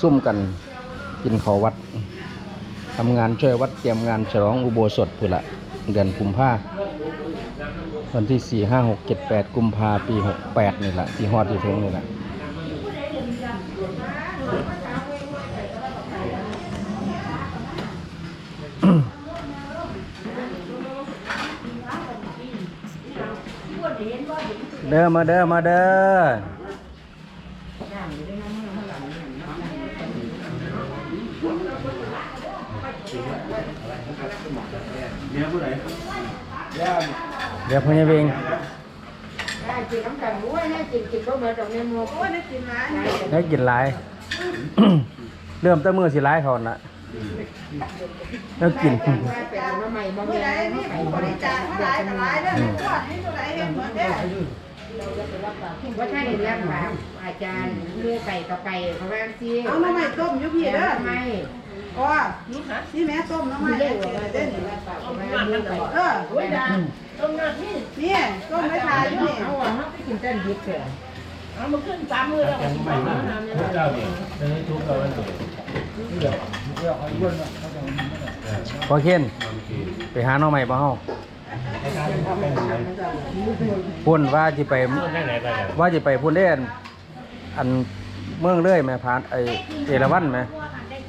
ซุ่มกันกินขอวัดทำงานช่วยวัดเตรียมงานฉลองอุโบสถพุ่นละเดือนกุมภาวันที่สี่ห้าหกเจ็ดแปดกุมภาปีหกแปดนี่แหละที่ฮอดที่ถึงนี่แหละเด้อมาเด้อมาเด้อ เนี่ยผู้ใดเดี๋ยวพญาเวงได้กินน้ำกันด้วยนะกินกินก็เหมือนตรงนี้มัวโอ้ยได้กินไหมได้กินหลาย เริ่มตั้งมือสิร้ายเขาน่ะแล้วกินว่าไปเอามาใหม่มาใหม่นี่บริจาคเท่าไรเท่าไรเด้อทอดนี่เท่าไรเห็นเหมือนเด้อ ว่าถ้าเห็นแล้วค่ะอาจารย์เลือไก่ต่อไก่เขาแม่ซีเอาน้ำใหม่ต้มอยุพี่เด้อทำไมอ๋อนี่แม่ต้มน้ำใหม่ไม่ได้เด้หัวอเต้เด้นอต้มมันมันเออโอ้ยดาต้มน้ำนี่นี่ต้มไม่ทายอยู่นี่เอาอะเขาไปกินเต้นยิบเถอะยังไม่มาทุกเจ้าเนี่ยเออทุกเจ้าวันเดียวพอเคนไปหาหน้องใหม่บ่เฮา พุ่นว่าสิไปได้ไหนไปกันว่าสิไปพุ่นเด้อันอันเมืองเรื่อยแม่พานไอเอราวัณแม่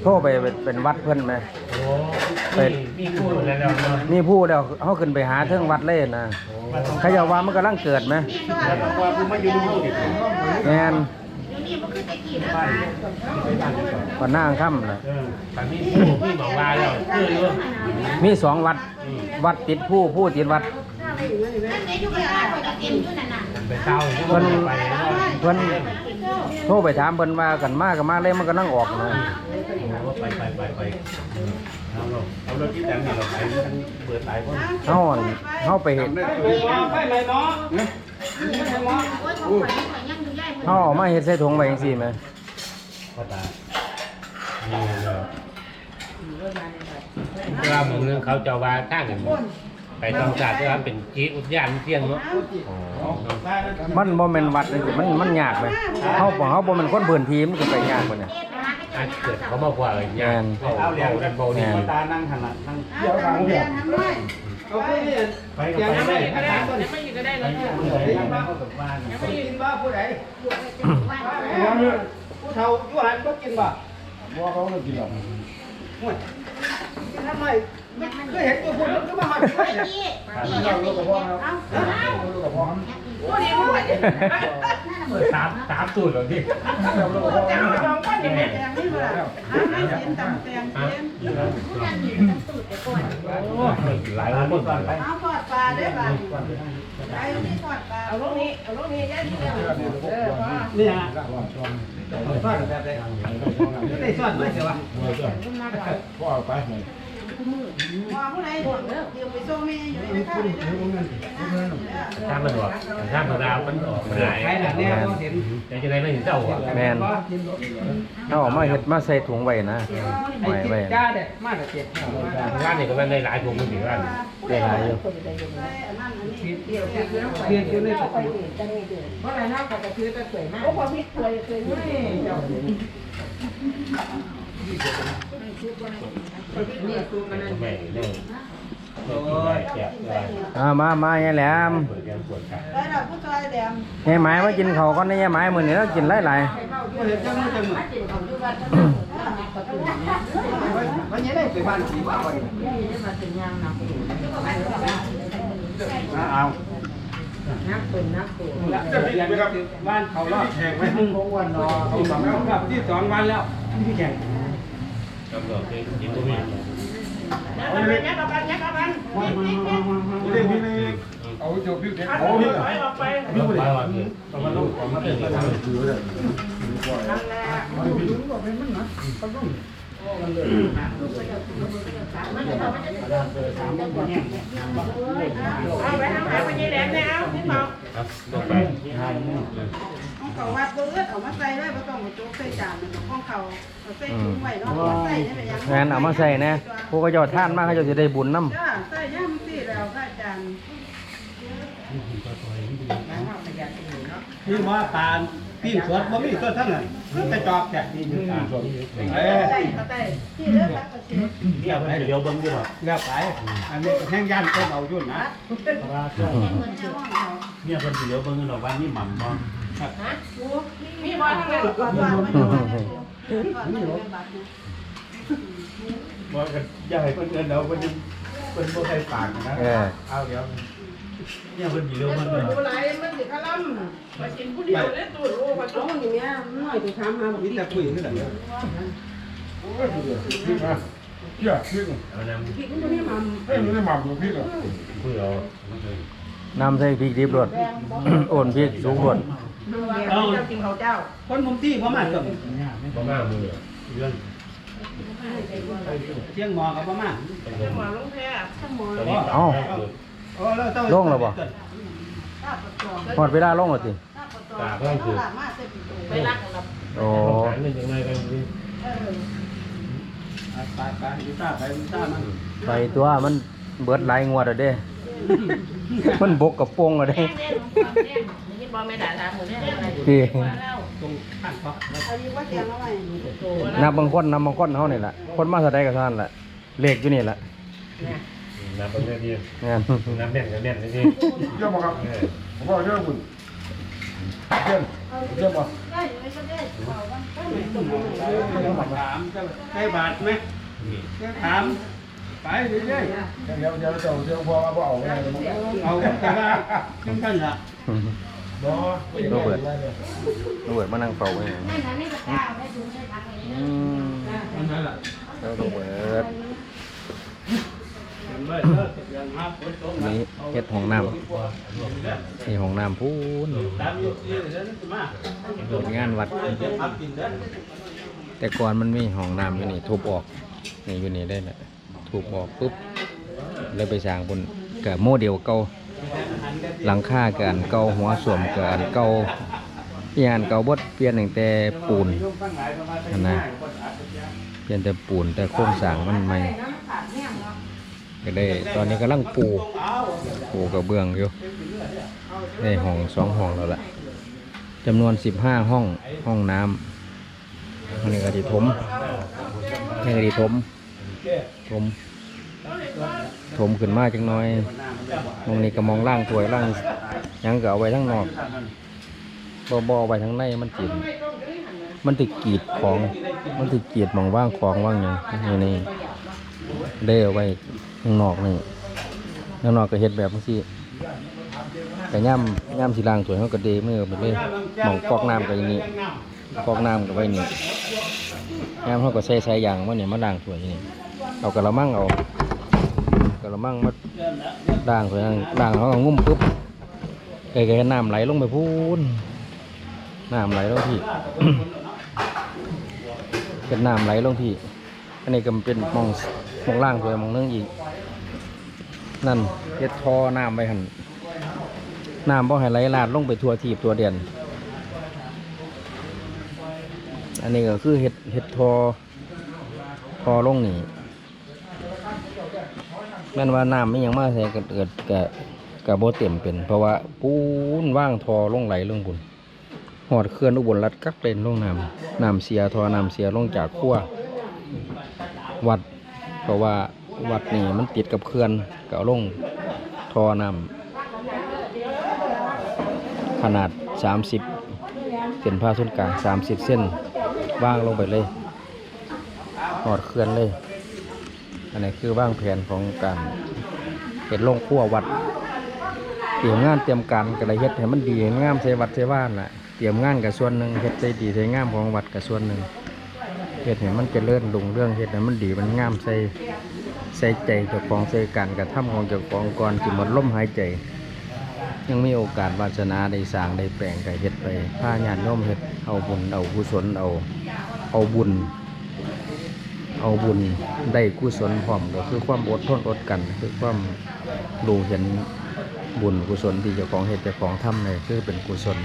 โทรไปเป็นเป็นวัดเพิ่นแม่โอ้มีพูดแล้วเนาะมีผู้เดียวเฮาขึ้นไปหาเทิงวัดเลยนะเขาจะว่ามันกำลังเกิดไหมว่ากูมาอยู่ดูดิแม่นวันหน้าค่ำ น่ะเออแต่มีผู้มีหมอว่าแล้วคืออยู่มีสองวัดวัดติดผู้ผู้ติดวัดไปเต้าไปเพิ่นโทรไปถามเพิ่นว่ากันมากันมาเลยมันก็นั่งออกนะไปไปไปไปเอาลงเอารถที่แต่งนี่เราไปทั้งเปิดหลายคนเฮาอั่นเฮาไปเห็นเฮาเอามาเฮ็ดใส่ถุงไว้จังซี่แหมพ่อตานี่เลยเวลาหมู่นึงเขาจะว่าข้างกัน ไปทำศาสตร์ที่ว่าเป็นจีอุทยานเที่ยงเนาะมันบ่แม่นวัดจังซี่มันมันยากไหมเฮาบ่เฮาบ่แม่นคนพื้นที่มันก็ไปยากกว่าเนี่ยอาจเกิดเขาบอกว่าอะไรเงี้ยเอาเรียงกันโบนี่ตานั่งหันหลังนั่งเกี่ยวหลังเกี่ยวทำด้วยเอาไปนี่ไปกับไปได้กินบ้าผู้ใดผู้เฒ่าอยู่หันก็กินบ้าบัวเขาไม่กินหรอก ทำไมก็เห็นตัวคนก็มาหาด้วยเนี่ยเราลูกกระเพาะครับเอาลูกกระเพาะสามสามสูตรหรอพี่เราลูกกระเพาะแตงนี่มาละหาให้เสียนตำแตงเสียนหลายคนก่อนไปเอาทอดปาได้ป่ะไอ้นี่ทอดปลาเอาลูกนี้เอาลูกนี้ย่าที่เดียวเออพ่อนี่ฮะซ่อนแบบไหนไม่ได้ซ่อนไม่ใช่วะพ่อไปว่าผู้ใดเดี๋ยวไป ส่งแม่อยู่ในข้าวเลยถ้ามันออกถ้ามันดาวมันออกหายใครน่ะเนี่ยเห็นแต่จะได้ไม่เห็นเจ้าอะแม่นเฮาเอามาเฮ็ดมาใส่ถุงไว้นะไอ้ไว้จิ๊ไว้จ้าเด็ดมากแต่เจ็บร้านนี้ก็มันได้หลายผมมันถือว่าได้หลายอยู่เกี่ยวกับเรียนอยู่ในประตูเพราะอะไรน่าจะคือจะสวยมากโอ้พอพิษเคยเคยนี่คือมันนั่น ไม่ได้แจกได้อ่ามามาแย่แหลมเปิดการปวดขาได้เราผู้ชายแดงแย่หมายมากินข้าวก่อนแหมายมือนี้เรากินหลายหลยจังเลยวันนี้ได้ไปบ้านสีบ้าวันเอา นักตุนนักตุนจะเรียนครับบ้านเขารอบแข่งไว้มึงของวันนอที่สองครับที่สองวันแล้วที่แข่งกำหนดกินตัวนี้เล่นพี่นี่เอาจบพี่เด็กเอาพี่ไปไปว่าคือเอามาลงของมาเป็นประธานถือเลยเอาไปทำหาไปยี่แหลมเนี่ย เอาพี่เมาครับต้องไปของเขาวัดเบิดเอามาใส่ไว้บ่ต้องมาโจ๊กใส่จานของเขาเอาใส่ถุงไว้เนาะใส่ได้ไปยังๆงานเอามาใส่นะพวกเขาเจ้าท่านมาเขาเจ้าสิได้บุญนำจ้าใส่ย่ำสิแล้วพระอาจารย์ พี่ว่าตาปีพี่สวนบ่มีสวนทั้งนั้นแต่จอบแค่นี้อยู่อ่าเอ้ใส่ยเขาใส่ที่เลือกก็สิเนี่ยเพิ่นเดี๋ยวเบิ่งอยู่หรอกแล้วไปอันนี้แห้งย่านต้นเอายุ่นนะเพราะว่าเนี่ยเพิ่นเดี๋ยวเบิ่งอยู่หรอกว่านี่หม่ำบ่มีบ่ทางนั้นก่อนว่ามันก่อนมันบัดนี้บ่ก็อย่าให้เพิ่นเอิ้นเอาเพิ่นเพิ่นบ่ใส่ปากนะเออเอาเดี๋ยว เนี่ยเพิ่นเดี๋ยวเบิ่งอยู่ผู้ไรมันสิกะล่ำมากินผู้เดียวได้ตู้โอ้มาน้องอย่างเงี้ยน้อยไปถามหาบ่มีแต่คุยคือกันเด้อเชื่อพี่เอานำพี่มันบ่มีมัมเอ้ยไม่ได้หม่ำกับพี่หรอคุยเอามันเลยน้ำใส่พริกดิบรสโอนพริกสูงรสเจ้ากินเขาเจ้าคนมุมที่ประมาณกับบ่มามือเรื่องเชียงหมอกับประมาณหมาลงแพ้ทั้งหมดตอนนี้เอ้าโอ้แล้วต้องลงแล้วบ่ตาประจองหอดเวลาลงแล้วติตาประจองเขาหลามาใส่ปิโตไปรักกับโอ้หารกันจังไดกันนี่เออไปไปดูตาไปดูตามันไปตัวมันเบิดหลายงวดแล้วเด้ มันบกกับโปงแล้วเด้นี่บอไม่ด่าทางหมูเนี่ยอะไรพี่ตรงข้างเขาเอาอยู่ว่าเตียงเอาไว้นับบางคนนับบางคนเฮานี่แหละคนมาแสดงกับท่านแหละเลขอยู่นี่แหละ น้ำเป็นแม่ดีงานน้ำแน่นก็แน่นนี่เชื่อป่ะครับผมบอกเชื่อคุณเชื่อเชื่อป่ะได้อยู่ไม่ก็ได้เอาบ้างได้ไหมถามจะใช้บาทไหมถามไปเรื่อยเดี๋ยวเดี๋ยวเจ้าเชื่อพ่อว่าเอาไงๆเอาแต่ว่าจังท่านละบ่โรเบิร์ตโรเบิร์ตมานั่งเฝ้าไว้อืมอันนั้นล่ะแล้วโรเบิร์ตเห็ นี้เฮ็ดห้องน้ำนี่ห้องน้ำพูนตามปูนมางานวัด แต่ก่อนมันมีห้องน้ำอยู่นี่ทุบออก นี่อยู่นี่ได้แหละทุบออกปุ๊บแล้วไปสร้างบนกับโมเดลเก่าหลังคากับอันเก่าหัวสวมกับอันเก่าอีอันเก่าบดเปลี่ยนตั้งแต่ปูนอันนะเปลี่ยนแต่ปูนแต่โครงสร้างมันใหม่ ก็ได้ ตอนนี้กำลังปูปูกระเบื้องอยู่ได้ห้องสองห้องแล้วล่ะจำนวน15ห้องห้องน้ำอันนี้ก็ดีถมนี่ก็ดีถมถมถมขึ้นมาจังน้อยตรงนี้ก็มองล่างถวยล่างยังก็เอาไว้ทั้งนอกบอบอไว้ทั้งในมันจิตมันติดกีดของ มันติดกีดมองว่างของว่างหยังนี่นี่ได้เอไว้ ข้างนอกนี่ข้างนอกก็เฮ็ดแบบนี้สิแต่ย่ำย่ำสีล่างถวยเขาก็เดมือไปเลยหมองกอกน้ำก็อย่างนี้ฟอกน้ำกับไว้นี่น้ำเขาก็ใส่ใส่ยางมาเนี่ยมาด่างถ้วยนี่เอากระมังเอากระมังมาด่างถ้วยด่างเขาก็งุ้มปุ๊บไก่ๆน้ำไหลลงไปพูนน้ำไหลลงที่เป็นน้ำไหลลงที่อันนี้ก็เป็นมองมองล่างถ้วยมองเนึงอีก นั่นเฮ็ดทอน้ำไปหันน้ำบ่ให้ไหลลาดลงไปทั่วทีบตัวเดียนอันนี้ก็คือเห็ดเห็ดทอทอลงนี่แม่นว่าน้ำไม่ยังมาใส่กเกิดกะกะโบเต็มเป็น เพราะว่าปูนว่างทอลงไหลลงบุญหอดเคลื่อนอุบลรัดกักเลนลงน้ำน้ำเสียทอน้ำเสียลงจากขั้ววัด เพราะว่า วัดนี่มันติดกับเขื่อนก็เอาลงทอน้ำขนาด 30 เส้นผ่าศูนย์กลาง 30 เส้นว่างลงไปเลยหอดเคลื่อนเลย อันนี้คือว่างแผนของการเห็ดลงขั้ววัด เตรียมงานเตรียมการกระเฮ็ดให้มันดีให้งามใส่วัดใส่บ้านน่ะเตรียมงานกับส่วนหนึ่งเฮ็ดใส่ดีใส่งามของวัดกับส่วนหนึ่งเฮ็ดให้มันเจริญรุ่งเรื่องเฮ็ดให้มันดีมันงามใส่ ใส่ใจเจ้าของใส่การกระทำของเจ้าของก่อนสิหมดลมหายใจ ยังมีโอกาสวาสนาได้สร้างได้แปลงได้เฮ็ดไปผ้าญาติโยมเฮ็ดเอาบุญเอากุศลเอาเอาบุญ เอาบุญได้กุศลพร้อมก็คือความอดทนอดกัน คือความรู้เห็นบุญกุศลที่เจ้าของเฮ็ดเจ้าของทำเลยคือเป็นกุศล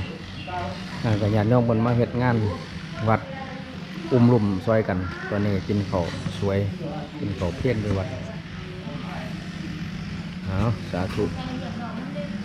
งานกับญาติโยมเพิ่นมาเฮ็ดงานวัด อุ้มลุ่มซอยกันตอนนี้กินข้าสวย กินข้าเพี้ยนด้วยวัดเอาสาธุ